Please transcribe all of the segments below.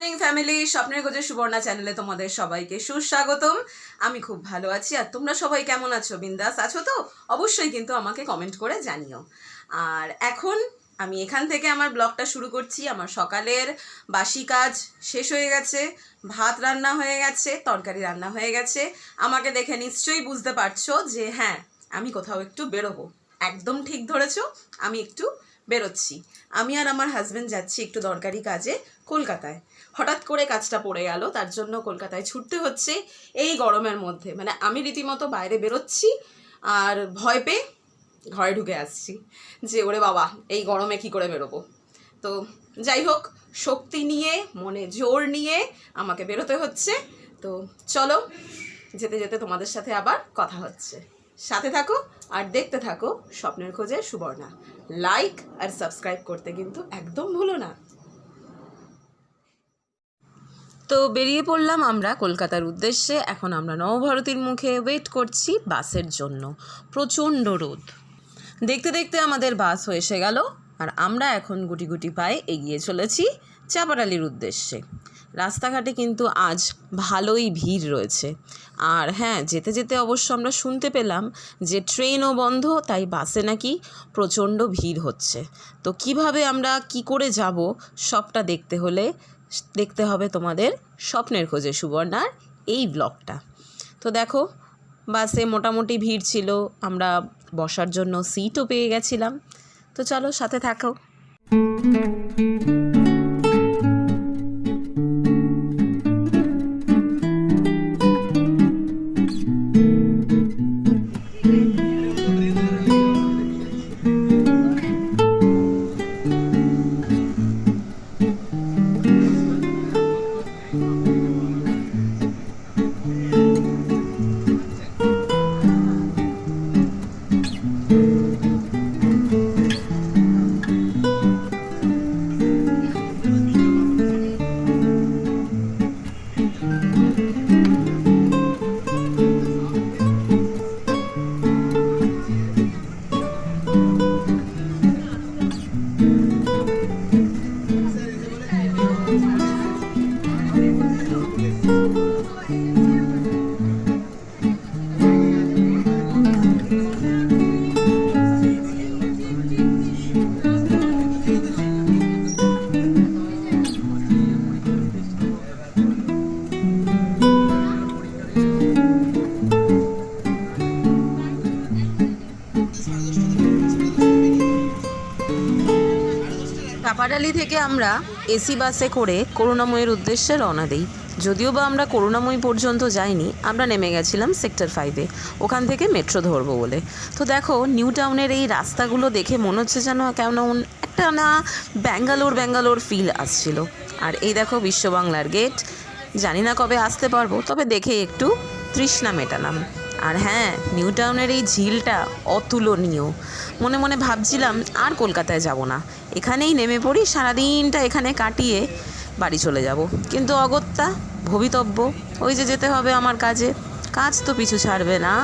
Family স্বপ্নের খোঁজে সুবর্ণা চ্যানেলে তোমাদের সবাইকে সুস্বাগতম। আমি খুব ভালো আছি। আর তোমরা সবাই কেমন আছো? বিন্দাস আছো তো? অবশ্যই কিন্তু আমাকে কমেন্ট করে জানিও। আর এখন আমি এখান থেকে আমার ব্লগটা শুরু করছি। আমার সকালের বাসি কাজ শেষ হয়ে গেছে। ভাত রান্না হয়ে গেছে, তরকারি রান্না হয়ে গেছে। আমাকে দেখে নিশ্চয়ই বুঝতে পারছ যে হ্যাঁ আমি কোথাও একটু বেরোবো। একদম ঠিক ধরেছো, আমি একটু বেরোচ্ছি। আমি আর আমার হাজব্যান্ড যাচ্ছি একটু দরকারি কাজে কলকাতায়। হঠাৎ করে কাজটা পড়ে গেল, তার জন্য কলকাতায় ছুটতে হচ্ছে এই গরমের মধ্যে। মানে আমি রীতিমতো বাইরে বেরোচ্ছি আর ভয় পেয়ে ঘরে ঢুকে আসছি যে, ওরে বাবা, এই গরমে কি করে বেরোবো? তো যাই হোক, শক্তি নিয়ে, মনে জোর নিয়ে আমাকে বেরোতে হচ্ছে। তো চলো, যেতে যেতে তোমাদের সাথে আবার কথা হচ্ছে। সাথে থাকো আর দেখতে থাকো স্বপ্নের খোঁজে সুবর্ণা। লাইক আর সাবস্ক্রাইব করতে কিন্তু একদম ভুলো না। তো বেরিয়ে পড়লাম আমরা কলকাতার উদ্দেশ্যে। এখন আমরা নবভারতীর মুখে ওয়েট করছি বাসের জন্য। প্রচণ্ড রোদ। দেখতে দেখতে আমাদের বাস হয়ে এসে গেল। আর আমরা এখন গুটি গুটি পায়ে এগিয়ে চলেছি চাপাডালির উদ্দেশ্যে। রাস্তাঘাটে কিন্তু আজ ভালোই ভিড় রয়েছে। আর হ্যাঁ যেতে যেতে অবশ্য আমরা শুনতে পেলাম যে ট্রেনও বন্ধ, তাই বাসে নাকি প্রচণ্ড ভিড় হচ্ছে। তো কীভাবে আমরা কি করে যাব, সবটা দেখতে হলে দেখতে হবে তোমাদের স্বপ্নের খোঁজে, সুবর্ণার এই ব্লগটা। তো দেখো, বাসে মোটামুটি ভিড় ছিল, আমরা বসার জন্য সিটও পেয়ে গেছিলাম। তো চলো সাথে থাকো। চাপাডালি থেকে আমরা এসি বাসে করে করুণাময়ীর উদ্দেশ্যে রওনা দিই। যদিও বা আমরা করুণাময়ী পর্যন্ত যাইনি, আমরা নেমে গেছিলাম সেক্টর ফাইভে ওখান থেকে মেট্রো ধরবো বলে। তো দেখো, নিউ টাউনের এই রাস্তাগুলো দেখে মনে হচ্ছে যেন কেমন একটা না ব্যাঙ্গালোর ব্যাঙ্গালোর ফিল আসছিল। আর এই দেখো বিশ্ব বাংলার গেট জানি না কবে আসতে পারব, তবে দেখে একটু তৃষ্ণা মেটালাম। আর হ্যাঁ নিউ টাউনের এই ঝিলটা অতুলনীয়। মনে মনে ভাবছিলাম আর কলকাতায় যাব না। এখানেই নেমে পড়ি, সারাদিনটা এখানে কাটিয়ে বাড়ি চলে যাব। কিন্তু অগত্যা ভবিতব্য, ওই যে যেতে হবে আমার কাজে। কাজ তো পিছু ছাড়বে না।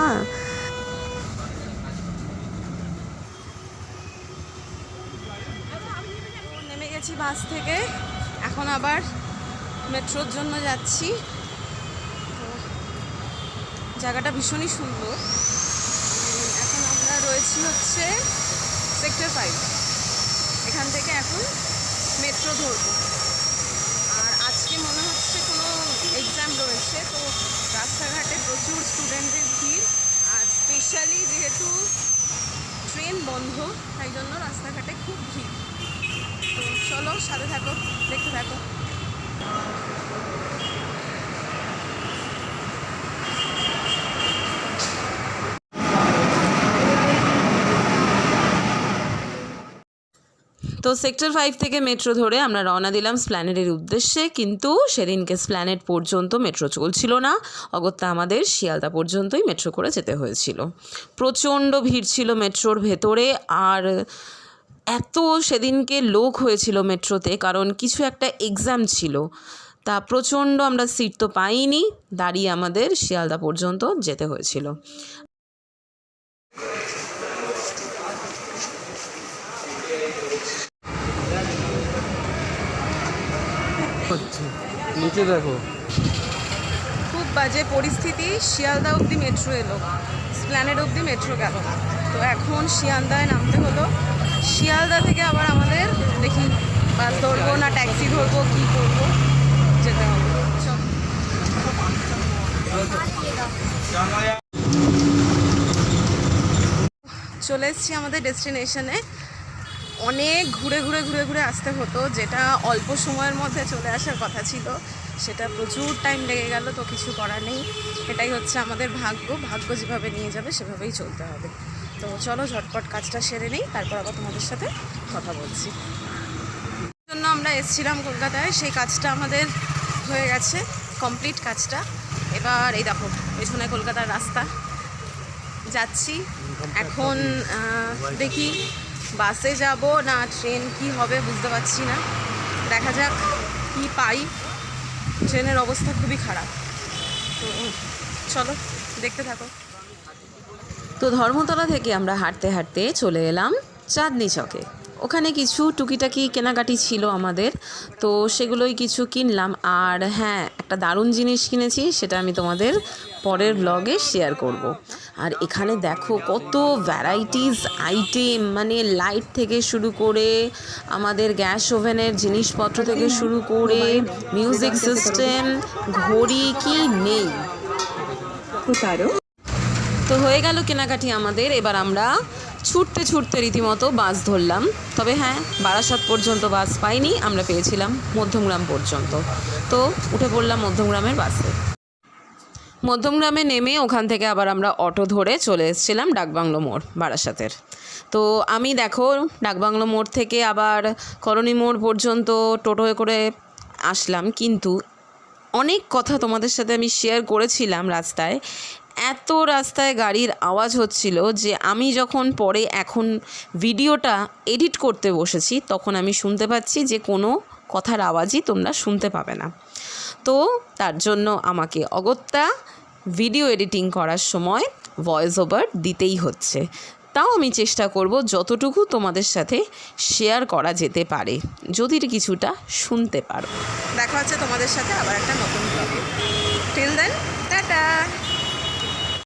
নেমে গেছি বাস থেকে। এখন আবার মেট্রোর জন্য যাচ্ছি। জায়গাটা ভীষণই সুন্দর। এখন আমরা রয়েছি হচ্ছে সেক্টর ফাইভ এখান থেকে এখন মেট্রো ধরবো। আর আজকে মনে হচ্ছে কোনো এক্সাম রয়েছে, তো রাস্তাঘাটে প্রচুর স্টুডেন্টদের ভিড়। আর স্পেশালি যেহেতু ট্রেন বন্ধ, তাই জন্য রাস্তাঘাটে খুব ভিড়। তো চলো সাথে থাকো, দেখতে থাকো। তো সেক্টর ফাইভ থেকে মেট্রো ধরে আমরা রওনা দিলাম স্প্ল্যানেডের উদ্দেশ্যে, কিন্তু সেদিনকে স্প্ল্যানেড পর্যন্ত মেট্রো চলছিল না। অগত্যা আমাদের শিয়ালদা পর্যন্তই মেট্রো করে যেতে হয়েছিল। প্রচণ্ড ভিড় ছিল মেট্রোর ভেতরে, আর এত সেদিনকে লোক হয়েছিল মেট্রোতে কারণ কিছু একটা এক্সাম ছিল। তা প্রচণ্ড আমরা সিট তো পাইনি, দাঁড়িয়ে আমাদের শিয়ালদা পর্যন্ত যেতে হয়েছিল। হচ্ছে নিচে দেখো। খুব বাজে পরিস্থিতি। শিয়ালদা অবধি মেট্রো এলো। স্প্ল্যানেড অবধি মেট্রো গেল। তো এখন শিয়ালদায় নামতে হলো। শিয়ালদা থেকে আবার আমাদের দেখি বাস ধরবো না ট্যাক্সি ধরবো কী করব? যেতে হবে। চলে এসছি আমাদের ডেস্টিনেশনে অনেক ঘুরে ঘুরে ঘুরে ঘুরে আসতে হতো। যেটা অল্প সময়ের মধ্যে চলে আসার কথা ছিল সেটা প্রচুর টাইম লেগে গেল তো কিছু করার নেই। এটাই হচ্ছে আমাদের ভাগ্য। ভাগ্য যেভাবে নিয়ে যাবে সেভাবেই চলতে হবে। তো চলো ঝটপট কাজটা সেরে নেই তারপর আবার তোমাদের সাথে কথা বলছি। জন্য আমরা এসেছিলাম কলকাতায়। সেই কাজটা আমাদের হয়ে গেছে কমপ্লিট কাজটা। এবার এই দেখো পেছনে কলকাতার রাস্তা। যাচ্ছি। এখন দেখি বাসে যাব, না ট্রেন, কি হবে বুঝতে পারছি না। দেখা যাক কি পাই। ট্রেনের অবস্থা খুবই খারাপ। তো চলো, দেখতে থাকো। তো ধর্মতলা থেকে আমরা হাঁটতে হাঁটতে চলে এলাম চাঁদনি চকে। ওখানে কিছু টুকিটাকি কেনাকাটি ছিল আমাদের তো সেগুলোই কিছু কিনলাম। আর হ্যাঁ একটা দারুণ জিনিস কিনেছি সেটা আমি তোমাদের পরের ব্লগে শেয়ার করব। আর এখানে দেখো কত ভ্যারাইটিস আইটেম মানে লাইট থেকে শুরু করে আমাদের গ্যাস ওভেনের জিনিসপত্র থেকে শুরু করে মিউজিক সিস্টেম ঘড়ি কি নেই। তো হয়ে গেল কেনাকাটি আমাদের এবার আমরা ছুটতে ছুটতে রীতিমতো বাস ধরলাম। তবে হ্যাঁ বারাসাত পর্যন্ত বাস পাইনি, আমরা পেয়েছিলাম মধ্যমগ্রাম পর্যন্ত। তো উঠে পড়লাম মধ্যমগ্রামের বাসে। মধ্যমগ্রামে নেমে ওখান থেকে আবার আমরা অটো ধরে চলে এসেছিলাম ডাকবাংলো মোড়, বারাসাতের। তো আমি দেখো, ডাকবাংলো মোড় থেকে আবার করণী মোড় পর্যন্ত টোটোয় করে আসলাম। কিন্তু অনেক কথা তোমাদের সাথে আমি শেয়ার করেছিলাম রাস্তায়। এত রাস্তায় গাড়ির আওয়াজ হচ্ছিল যে আমি যখন পরে এখন ভিডিওটা এডিট করতে বসেছি, তখন আমি শুনতে পাচ্ছি যে কোনো কথার আওয়াজই তোমরা শুনতে পাবে না। তো তার জন্য আমাকে অগত্যা ভিডিও এডিটিং করার সময় ভয়েস ওভার দিতেই হচ্ছে। তাও আমি চেষ্টা করব যতটুকু তোমাদের সাথে শেয়ার করা যেতে পারে যদি কিছুটা শুনতে পারো। দেখা হচ্ছে তোমাদের সাথে আবার একটা নতুন টিল দেন